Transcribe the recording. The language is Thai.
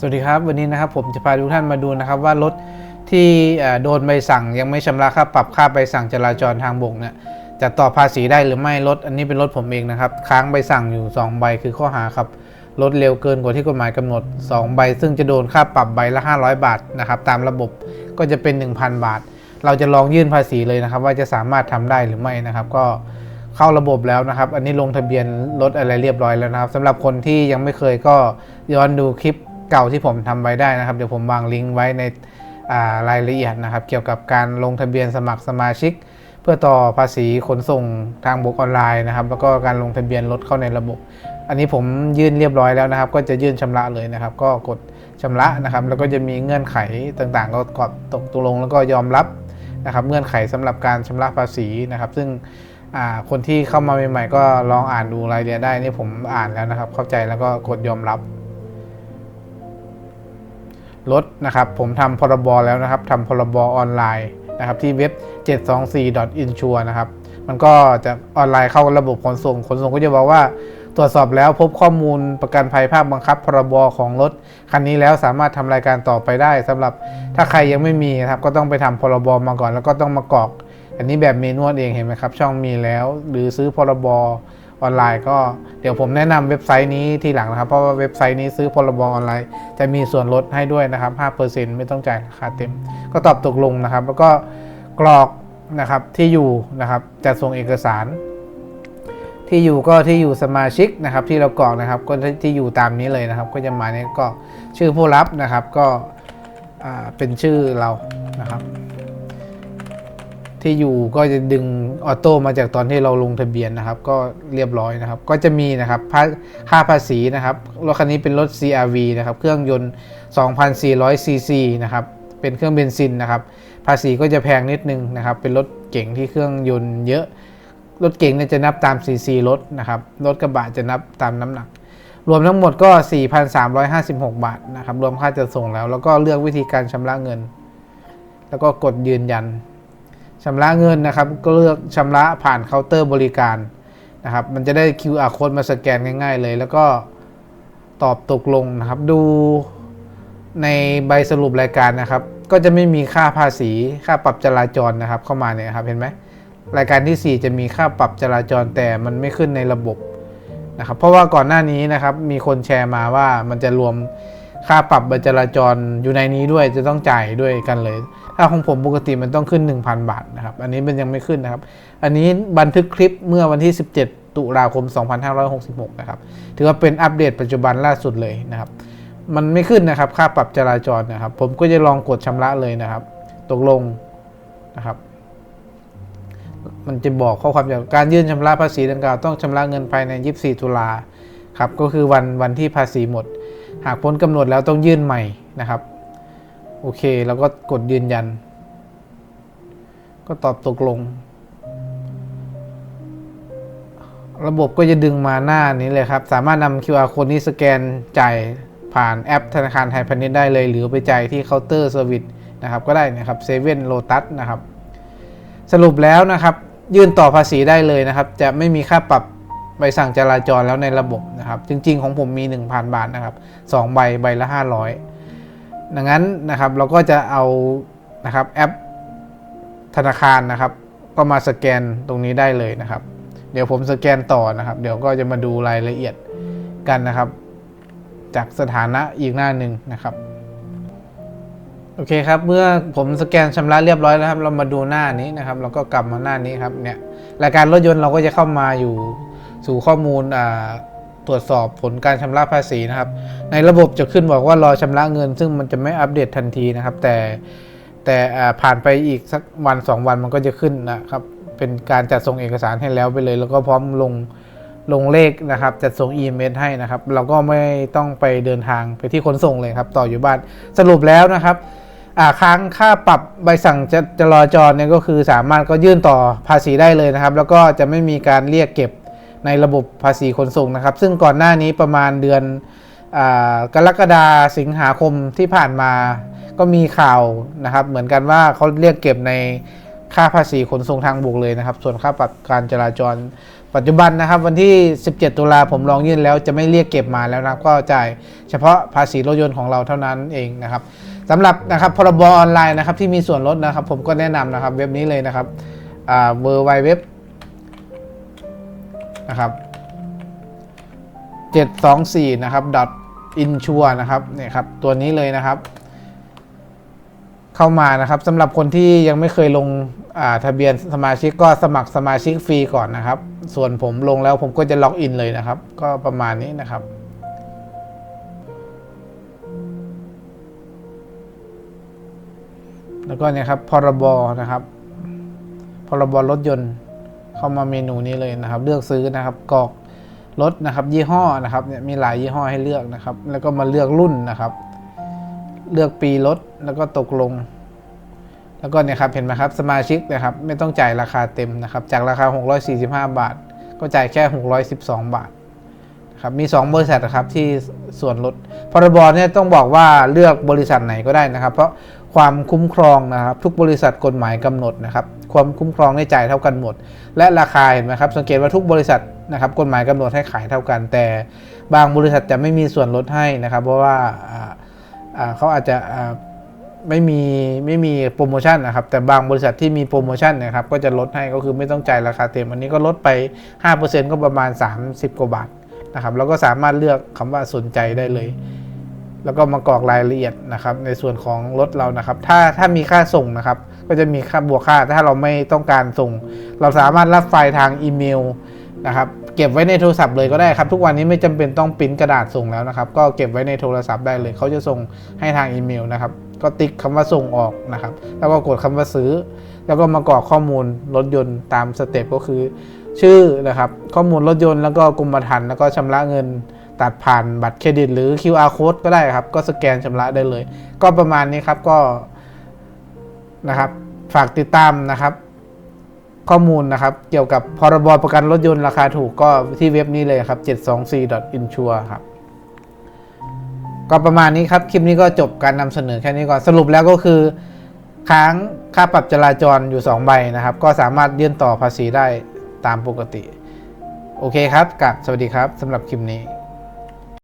สวัสดีครับ วันนี้นะครับผมจะพาทุกท่านมาดูนะครับว่ารถที่โดนใบสั่งยังไม่ชำระค่าปรับค่าใบสั่งจราจรทางบกเนี่ยจะต่อภาษีได้หรือไม่รถอันนี้เป็นรถผมเองนะครับ ค้างใบสั่งอยู่ 2 ใบคือข้อหาครับรถเร็วเกินกว่าที่กฎหมายกำหนด 2 ใบ ซึ่งจะโดนค่าปรับใบละ 500 บาทนะครับตามระบบก็จะเป็น 1,000 บาท เราจะลองยื่นภาษีเลยนะครับ ว่าจะสามารถทำได้หรือไม่นะครับ ก็เข้าระบบแล้วนะครับ อันนี้ลงทะเบียนรถอะไรเรียบร้อยแล้วนะครับสำหรับคนที่ยังไม่เคยก็ย้อนดูคลิป เก่าที่ผมทำไว้ได้นะครับ เดี๋ยวผมวางลิงก์ไว้ในรายละเอียดนะครับ เกี่ยวกับการลงทะเบียนสมัครสมาชิก เพื่อต่อภาษีขนส่งทางบกออนไลน์นะครับ แล้วก็การลงทะเบียนรถเข้าในระบบ อันนี้ผมยื่นเรียบร้อยแล้วนะครับ ก็จะยื่นชำระเลยนะครับ ก็กดชำระนะครับ แล้วก็จะมีเงื่อนไขต่างๆ ก็กดตกตกลงแล้วก็ยอมรับนะครับ เงื่อนไขสำหรับการชำระภาษีนะครับ ซึ่งคนที่เข้ามาใหม่ๆก็ลองอ่านดูรายละเอียดได้นี่ผมอ่านแล้วนะครับ เข้าใจแล้วก็กดยอมรับ รถนะครับ ผมทำพรบแล้วนะครับทำพรบออนไลน์นะครับที่เว็บ 724.insure นะครับ มันก็จะออนไลน์เข้าระบบขนส่ง ขนส่งก็จะบอกว่า ตรวจสอบแล้วพบข้อมูลประกันภัยภาคบังคับ พรบของรถคันนี้แล้วสามารถทำรายการต่อไปได้สำหรับถ้าใครยังไม่มีนะครับ ก็ต้องไปทำพรบมาก่อน แล้วก็ต้องมากรอก อันนี้แบบเมนวลเองเห็นไหมครับ ช่องมีแล้ว หรือซื้อพรบ ออนไลน์ก็เดี๋ยวผมแนะนำเว็บไซต์นี้ทีหลังนะครับ เพราะว่าเว็บไซต์นี้ซื้อพรบออนไลน์ จะมีส่วนลดให้ด้วยนะครับ 5%ไม่ต้องจ่ายราคาเต็ม ก็ตอบตกลงนะครับ แล้วก็กรอกนะครับที่อยู่นะครับจัดส่งเอกสาร ที่อยู่ก็ที่อยู่สมาชิกนะครับ ที่เรากรอกนะครับก็ที่อยู่ตามนี้เลยนะครับ ก็จะมาเนี่ยก็ชื่อผู้รับนะครับก็เป็นชื่อเรานะครับ ที่อยู่ก็จะดึงออโต้มาจากตอนที่เราลงทะเบียนนะครับ ก็เรียบร้อยนะครับ ก็จะมีนะครับค่าภาษีนะครับรถคันนี้เป็นรถ CRV นะครับ เครื่องยนต์ 2,400ซีซีนะครับ เป็นเครื่องเบนซินนะครับ ภาษีก็จะแพงนิดนึงนะครับ เป็นรถเก๋งที่เครื่องยนต์เยอะ รถเก๋งเนี่ยจะนับตามซีซีรถนะครับ รถกระบะจะนับตามน้ำหนัก รวมทั้งหมดก็ 4,356 บาทนะครับ รวมค่าจัดส่งแล้ว แล้วก็เลือกวิธีการชำระเงิน แล้วก็กดยืนยัน ชำระเงินนะครับ ก็เลือกชำระผ่านเคาน์เตอร์บริการนะครับ มันจะได้ QR code มาสแกนง่าย ๆ เลย แล้วก็ตอบตกลงนะครับ ดูในใบสรุปรายการนะครับ ก็จะไม่มีค่าภาษีค่าปรับจราจรนะครับ เข้ามาเนี่ยครับเห็นไหมรายการที่ 4 จะมีค่าปรับจราจรแต่มันไม่ขึ้นในระบบนะครับ เพราะว่าก่อนหน้านี้นะครับมีคนแชร์มาว่ามันจะรวม ค่าปรับใบจราจรอยู่ในนี้ด้วยจะต้องจ่ายด้วยกันเลย ถ้าของผมปกติมันต้องขึ้น 1,000 บาทนะครับ อันนี้มันยังไม่ขึ้นนะครับ อันนี้บันทึกคลิปเมื่อวันที่ 17 ตุลาคม 2566 นะครับ ถือว่าเป็นอัปเดตปัจจุบันล่าสุดเลยนะครับ มันไม่ขึ้นนะครับค่าปรับจราจรนะครับ ผมก็จะลองกดชำระเลยนะครับ ตกลงนะครับ มันจะบอกข้อความจากการยื่นชำระภาษีดังกล่าวต้องชำระเงินภายใน 24 ตุลาครับ ก็คือวันวันที่ภาษีหมดากพ้นกำหนดแล้วต้องยื่นใหม่นะครับ โอเคแล้วก็กดยืนยัน ก็ตอบตกลง ระบบก็จะดึงมาหน้านี้เลยครับ สามารถนำ QR code นี้สแกนจ่ายผ่านแอปธนาคารไทยพาณิชย์ได้เลย หรือไปจ่ายที่เคาน์เตอร์เซอร์วิสนะครับ ก็ได้นะครับเซเว่นโลตัสนะครับ สรุปแล้วนะครับ ยื่นต่อภาษีได้เลยนะครับ จะไม่มีค่าปรับ ใบสั่งจราจรแล้วในระบบนะครับ จริง ๆ ของผมมี 1,000 บาทนะครับ2ใบใบละ 500 ดังนั้นนะครับเราก็จะเอานะครับแอปธนาคารนะครับ ก็มาสแกนตรงนี้ได้เลยนะครับ เดี๋ยวผมสแกนต่อนะครับ เดี๋ยวก็จะมาดูรายละเอียดกันนะครับ จากสถานะอีกหน้าหนึ่งนะครับโอเคครับเมื่อผมสแกนชำระเรียบร้อยแล้วครับ เรามาดูหน้านี้นะครับ เราก็กลับมาหน้านี้ครับเนี่ยรายการรถยนต์เราก็จะเข้ามาอยู่ สู่ข้อมูลตรวจสอบผลการชำระภาษีนะครับ ในระบบจะขึ้นบอกว่ารอชำระเงิน ซึ่งมันจะไม่อัปเดตทันทีนะครับ แต่แต่ผ่านไปอีกสักวัน 2 วันมันก็จะขึ้นนะครับ เป็นการจัดส่งเอกสารให้แล้วไปเลย แล้วก็พร้อมลงลงเลขนะครับจัดส่งอีเมลให้นะครับ เราก็ไม่ต้องไปเดินทางไปที่ขนส่งเลยครับ ต่ออยู่บ้านสรุปแล้วนะครับค้างค่าปรับใบสั่งจะจราจรเนี่ยก็คือสามารถก็ยื่นต่อภาษีได้เลยนะครับ แล้วก็จะไม่มีการเรียกเก็บ ในระบบภาษีขนส่งนะครับ ซึ่งก่อนหน้านี้ประมาณเดือนอกรกฎาสิงหาคมที่ผ่านมาก็มีข่าวนะครับ เหมือนกันว่าเขาเรียกเก็บในค่าภาษีขนส่งทางบกเลยนะครับ ส่วนค่าปรับการจราจร ปัจจุบันนะครับ วันที่ 17 ตุลาผมลองยื่นแล้วจะไม่เรียกเก็บมาแล้วนะครับ ก็จ่ายเฉพาะภาษีรถยนต์ของเราเท่านั้นเองนะครับสำหรับนะครับพรบออนไลน์นะครับที่มีส่วนลดนะครับ ผมก็แนะนำนะครับเว็บนี้เลยนะครับเวอร์ไวเว็บ นะครับ 724 นะครับ insure นะครับเนี่ยครับตัวนี้เลยนะครับ เข้ามานะครับสำหรับคนที่ยังไม่เคยลงอาทะเบียนสมาชิกก็สมัครสมาชิกฟรีก่อนนะครับ ส่วนผมลงแล้วผมก็จะล็อกอินเลยนะครับ ก็ประมาณนี้นะครับแล้วก็เนี่ยครับพรบนะครับ พรบรถยนต์ เข้ามาเมนูนี้เลยนะครับ เลือกซื้อนะครับกรอกรถนะครับ ยี่ห้อนะครับเนี่ยมีหลายยี่ห้อให้เลือกนะครับ แล้วก็มาเลือกรุ่นนะครับ เลือกปีรถแล้วก็ตกลง แล้วก็เนี่ยครับเห็นไหมครับสมาชิกนะครับ ไม่ต้องจ่ายราคาเต็มนะครับ จากราคา 645 บาท ก็จ่ายแค่ 612 บาทครับมี 2 บริษัทนะครับที่ส่วนลดพรบเนี่ยต้องบอกว่าเลือกบริษัทไหนก็ได้นะครับ เพราะ ความคุ้มครองนะครับ ทุกบริษัทกฎหมายกำหนดนะครับ ความคุ้มครองได้จ่ายเท่ากันหมด และราคาเห็นไหมครับสังเกตว่าทุกบริษัทนะครับกฎหมายกำหนดให้ขายเท่ากัน แต่บางบริษัทจะไม่มีส่วนลดให้นะครับ เพราะว่าเขาอาจจะไม่มีไม่มีโปรโมชั่นนะครับ แต่บางบริษัทที่มีโปรโมชั่นนะครับ ก็จะลดให้ก็คือไม่ต้องจ่ายราคาเต็มอันนี้ก็ลดไป 5%ก็ประมาณ 30 กว่าบาทนะครับแล้วก็สามารถเลือกคำว่าสนใจได้เลย แล้วก็มากรอกรายละเอียดนะครับ ในส่วนของรถเรานะครับ ถ้าถ้ามีค่าส่งนะครับ ก็จะมีค่าบวกค่า ถ้าเราไม่ต้องการส่ง เราสามารถรับไฟล์ทางอีเมลนะครับเก็บไว้ในโทรศัพท์เลยก็ได้ครับ ทุกวันนี้ไม่จำเป็นต้องปริ้นกระดาษส่งแล้วนะครับ ก็เก็บไว้ในโทรศัพท์ได้เลยเขาจะส่งให้ทางอีเมลนะครับ ก็ติ๊กคำว่าส่งออกนะครับ แล้วก็กดคำว่าซื้อ แล้วก็มากรอกข้อมูลรถยนต์ตามสเต็ปก็คือ ชื่อนะครับ ข้อมูลรถยนต์แล้วก็กรมธรรม์แล้วก็ชำระเงิน ตัดผ่านบัตรเครดิต หรือ QR code ก็ได้ครับ ก็สแกนชำระได้เลย ก็ประมาณนี้ครับก็นะครับ ฝากติดตามนะครับ ข้อมูลนะครับ เกี่ยวกับพรบประกันรถยนต์ราคาถูกก็ที่เว็บนี้เลยครับ 724.insure ครับก็ประมาณนี้ครับ คลิปนี้ก็จบการนำเสนอแค่นี้ก่อนสรุปแล้วก็คือค้างค่าปรับจราจรอยู่ 2 ใบนะครับ ก็สามารถยื่นต่อภาษีได้ตามปกติ โอเคครับกับสวัสดีครับสำหรับคลิปนี้